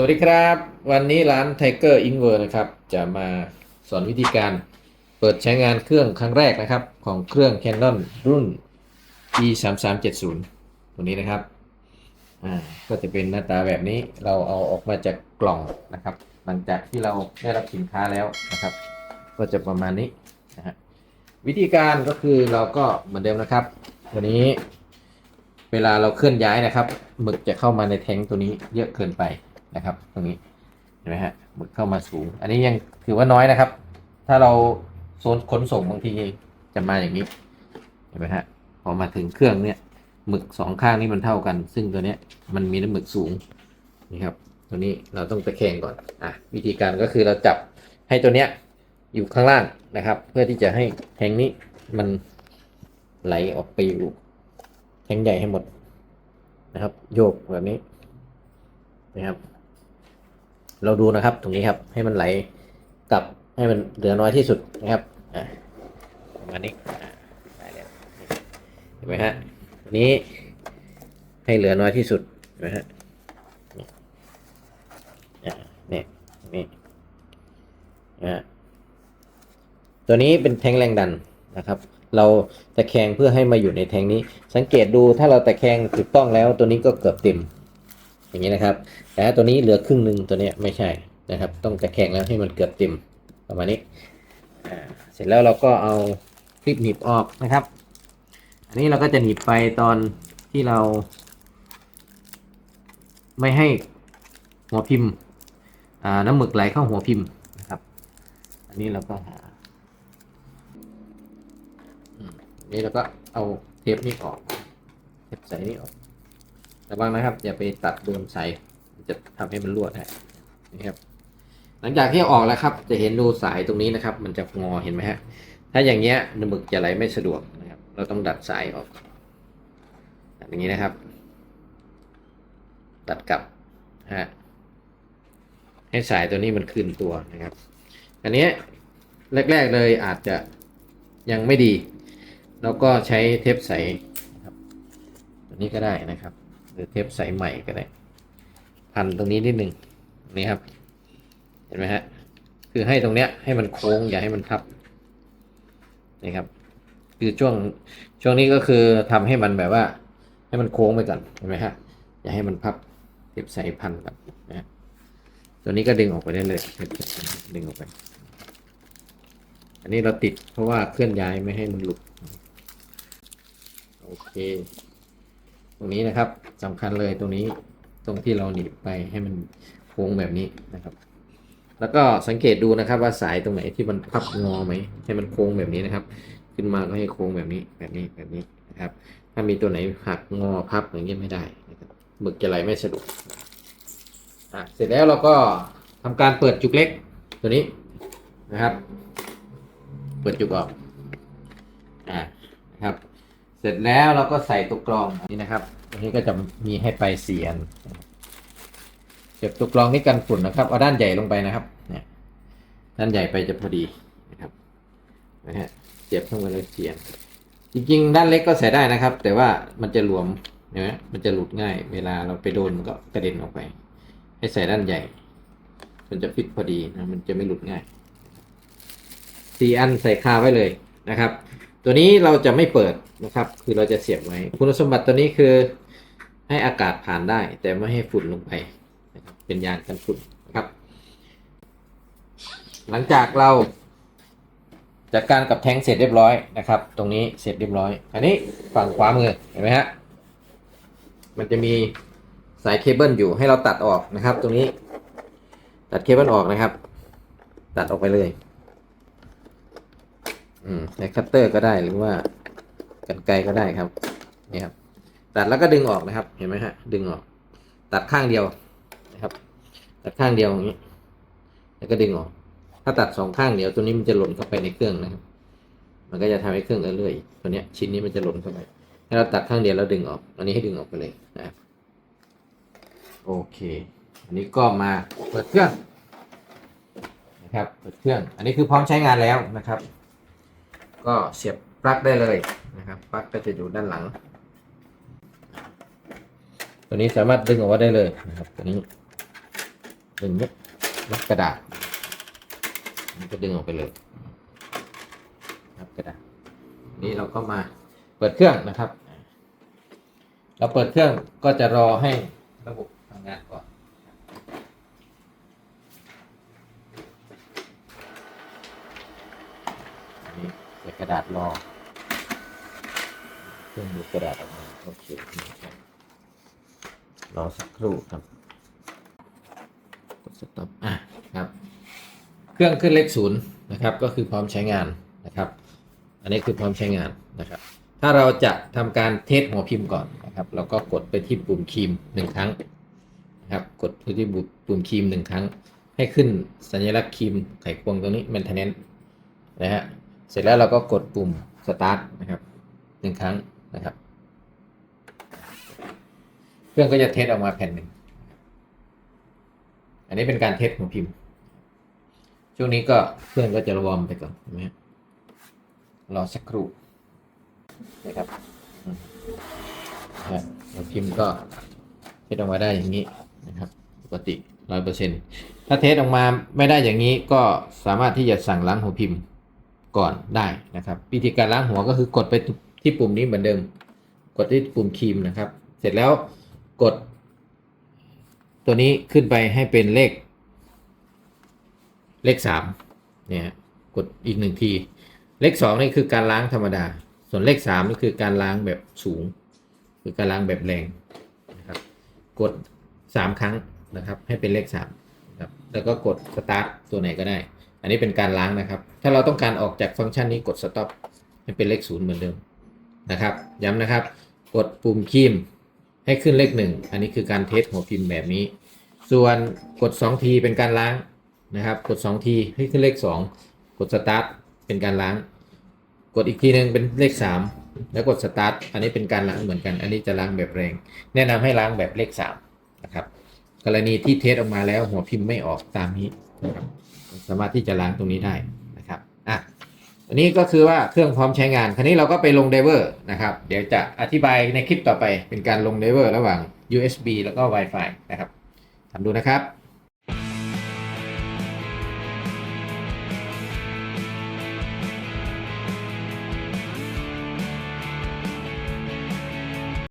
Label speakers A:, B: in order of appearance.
A: สวัสดีครับ วันนี้ร้าน Tiger i n v e r นะครับ จะมาสอนวิธีการเปิดใช้งานเครื่องครั้งแรกนะครับ ของเครื่อง Canon รุ่น e 3 3 7 0ตัวนี้นะครับอ่าก็จะเป็นหน้าตาแบบนี้เราเอาออกมาจากกล่องนะครับ หลังจากที่เราได้รับสินค้าแล้วนะครับ ก็จะประมาณนี้นะฮะวิธีการก็คือเราก็เหมือนเดิมนะครับตัวนี้ เวลาเราเคลื่อนย้ายนะครับหมึกจะเข้ามาในแท้งตัวนี้เยอะเกินไป นะครับ ตรงนี้เห็นไหมฮะหมึกเข้ามาสูง อันนี้ยังถือว่าน้อยนะครับ ถ้าเราโซนขนส่งบางทีจะมาอย่างนี้เห็นไหมฮะพอมาถึงเครื่องเนี่ยหมึกสองข้างนี้มันเท่ากัน ซึ่งตัวเนี้ยมันมีน้ำหมึกสูงนี่ครับ ตัวนี้เราต้องตะแคงก่อนอะวิธีการก็คือเราจับให้ตัวเนี้ยอยู่ข้างล่างนะครับ เพื่อที่จะให้แทงนี้มันไหลออกไปอยู่แทงใหญ่ให้หมดนะครับ โยกแบบนี้นะครับ เราดูนะครับ ตรงนี้ครับให้มันไหลกลับให้มันเหลือน้อยที่สุดนะครับอ่าประมาณนี้ได้แล้วเห็นไหมฮะอันนี้ให้เหลือน้อยที่สุดเห็นไหมฮะนี่อ่าเนี่ยนี่อ่าตัวนี้เป็นแทงแรงดันนะครับ เราตะแคงเพื่อให้มาอยู่ในแทงนี้ สังเกตดูถ้าเราตะแคงถูกต้องแล้วตัวนี้ก็เกือบเต็ม อย่างนี้นะครับ แต่ตัวนี้เหลือครึ่งหนึ่งตัวนี้ไม่ใช่นะครับ ต้องตะแคงแล้วให้มันเกือบเต็มประมาณนี้เสร็จแล้วเราก็เอาคลิปหนีบออกนะครับ อันนี้เราก็จะหนีบไปตอนที่เรา ไม่ให้หัวพิมพ์น้ำหมึกไหลเข้าหัวพิมพ์นะครับ อันนี้เราก็หานี่เราก็เอาเทปนี้ออก เทปใสนี้ออก ระวังนะครับ อย่าไปตัดโดนใสมันจะทำให้มันรั่วได้นี่ครับ หลังจากที่ออกแล้วครับ จะเห็นดูสายตรงนี้นะครับ มันจะงอเห็นไหมฮะ ถ้าอย่างเงี้ยน้ำหมึกจะไหลไม่สะดวกนะครับ เราต้องดัดสายออกดัดอย่างนี้นะครับ ตัดกลับฮะให้สายตัวนี้มันคืนตัวนะครับ อันนี้แรก ๆ เลยอาจจะยังไม่ดี แล้วก็ใช้เทปใสนะครับตัวนี้ก็ได้นะครับ รือเทปใสใหม่ก็ได้ พันตรงนี้นิดหนึ่งนี่ครับ เห็นไหมฮะ คือให้ตรงเนี้ยให้มันโค้งอย่าให้มันทับนี่ครับ คือช่วงช่วงนี้ก็คือทำให้มันแบบว่า ให้มันโค้งไปก่อนเห็นไหมฮะ อย่าให้มันพับเทปใสพันกันนะตัวนี้ก็ดึงออกไปได้เลยดึงออกไป อันนี้เราติดเพราะว่าเคลื่อนย้ายไม่ให้มันหลุด โอเค ตรงนี้นะครับสำคัญเลยตรงนี้ตรงที่เราหนีบไปให้มันโค้งแบบนี้นะครับ แล้วก็สังเกตดูนะครับว่าสายตรงไหนที่มันพับงอไหมให้มันโค้งแบบนี้นะครับ ขึ้นมาก็ให้โค้งแบบนี้แบบนี้แบบนี้นะครับ ถ้ามีตัวไหนหักงอพับอย่างเงี้ยไม่ได้นะครับหมึกจะไหลไม่สะดวกอะเสร็จแล้วเราก็ทำการเปิดจุกเล็กตัวนี้นะครับ เปิดจุกออกอ่านะครับ ร็จแล้วเราก็ใส่ตัวกรองนี่นะครับตรงนี้ก็จะมีให้ไปเสี่อันเก็บตัวกรองนี่กันฝุ่นนะครับเอาด้านใหญ่ลงไปนะครับ เนี่ย ด้านใหญ่ไปจะพอดีนะครับนะฮะเจ็บเข้ามาเลยเสียน จริง ๆ ด้านเล็กก็ใส่ได้นะครับ แต่ว่ามันจะหลวมเห็นไหมมันจะหลุดง่าย เวลาเราไปโดนมันก็กระเด็นออกไป ให้ใส่ด้านใหญ่ มันจะฟิตพอดีนะมันจะไม่หลุดง่ายสี่อันใส่คาไว้เลยนะครับ ตัวนี้เราจะไม่เปิดนะครับ คือเราจะเสียบไว้ คุณสมบัติตัวนี้คือให้อากาศผ่านได้ แต่ไม่ให้ฝุ่นลงไปนะครับเป็นยางกันฝุ่นนะครับ หลังจากเราจัดการกับแท้งเสร็จเรียบร้อยนะครับ ตรงนี้เสร็จเรียบร้อย อันนี้ฝั่งขวามือเห็นไหมฮะ มันจะมีสายเคเบิลอยู่ให้เราตัดออกนะครับ ตรงนี้ ตัดเคเบิลออกนะครับ ตัดออกไปเลย อืมใช้คัตเตอร์ก็ได้หรือว่ากันไกรก็ได้ครับนี่ครับ ตัดแล้วก็ดึงออกนะครับ เห็นไหมฮะ ดึงออก ตัดข้างเดียวนะครับ ตัดข้างเดียวอย่างนี้ แล้วก็ดึงออก ถ้าตัดสองข้างเดียวตัวนี้มันจะหล่นเข้าไปในเครื่องนะครับ มันก็จะทำให้เครื่องเรื่อยๆตัวเนี้ยชิ้นนี้มันจะหล่นเข้าไปให้เราตัดข้างเดียวแล้วดึงออก อันนี้ให้ดึงออกไปเลยนะครับโอเค อันนี้ก็มาเปิดเครื่องนะครับ เปิดเครื่อง อันนี้คือพร้อมใช้งานแล้วนะครับ ก็เสียบปลั๊กได้เลยนะครับปลั๊กก็จะอยู่ด้านหลัง ตัวนี้สามารถดึงออกมาได้เลยนะครับตัวนี้หนึ่งเม็ดนับกระดาษมันก็ดึงออกไปเลยนับกระดาษนี้เราก็มาเปิดเครื่องนะครับ เราเปิดเครื่องก็จะรอให้ระบบทำงานก่อน แต่กระดาษรอเครื่องดูกระดาษออกมาโอเคนะครับรอสักครู่ครับกดสต็อปอะครับ เครื่องขึ้นเลขศูนย์นะครับ ก็คือพร้อมใช้งานนะครับ อันนี้คือพร้อมใช้งานนะครับ ถ้าเราจะทำการเทสหัวพิมพ์ก่อนนะครับ เราก็กดไปที่ปุ่มคีมหนึ่งครั้งนะครับ กดไปที่ปุ่มคีมหนึ่งครั้ง ให้ขึ้นสัญลักษณ์คีมไขควงตรงนี้ maintenance นะฮะ เสร็จแล้วเราก็กดปุ่ม start นะครับหนึ่งครั้งนะครับ เครื่องก็จะเทสออกมาแผ่นหนึ่ง อันนี้เป็นการเทสของพิมพ์ ช่วงนี้ก็เครื่องก็จะวอร์มไปก่อนเห็นไหมฮะรอสักครู่นะครับนะหัวพิมพ์ก็เทสออกมาได้อย่างนี้นะครับปกติร้อยเปอร์เซ็นถ้าเทสออกมาไม่ได้อย่างนี้ก็สามารถที่จะสั่งล้างหัวพิมพ์ ก่อนได้นะครับ วิธีการล้างหัวก็คือกดไปที่ปุ่มนี้เหมือนเดิม กดที่ปุ่มครีมนะครับ เสร็จแล้วกด ตัวนี้ขึ้นไปให้เป็นเลข เลขสามเนี่ยกดอีกหนึ่งที เลขสองนี่คือการล้างธรรมดา ส่วนเลขสามนี่คือการล้างแบบสูง คือการล้างแบบแรงนะครับกดสามครั้งนะครับ ให้เป็นเลขสามครับแล้วก็กดสตาร์ทตัวไหนก็ได้ อันนี้เป็นการล้างนะครับ ถ้าเราต้องการออกจากฟังก์ชันนี้กด stop ให้เป็นเลขศูนย์เหมือนเดิมนะครับ ย้ำนะครับ กดปุ่มคีมให้ขึ้นเลขหนึ่งอันนี้คือการเทสหัวพิมพ์แบบนี้ ส่วนกด2ทีเป็นการล้างนะครับ กด2ทีให้ขึ้นเลข 2 กด start เป็นการล้าง กดอีกทีหนึงเป็นเลข 3 แล้วกด start อันนี้เป็นการล้างเหมือนกัน อันนี้จะล้างแบบแรง แนะนำให้ล้างแบบเลข3นะครับ กรณีที่เทสออกมาแล้วหัวพิมพ์ไม่ออกตามนี้นะครับ สามารถที่จะล้างตรงนี้ได้นะครับอะอันนี้ก็คือว่าเครื่องพร้อมใช้งาน คราวนี้เราก็ไปลงไดเวอร์นะครับ เดี๋ยวจะอธิบายในคลิปต่อไปเป็นการลงไดเวอร์ระหว่าง USB แล้วก็ Wi-Fi นะครับทำดูนะครับ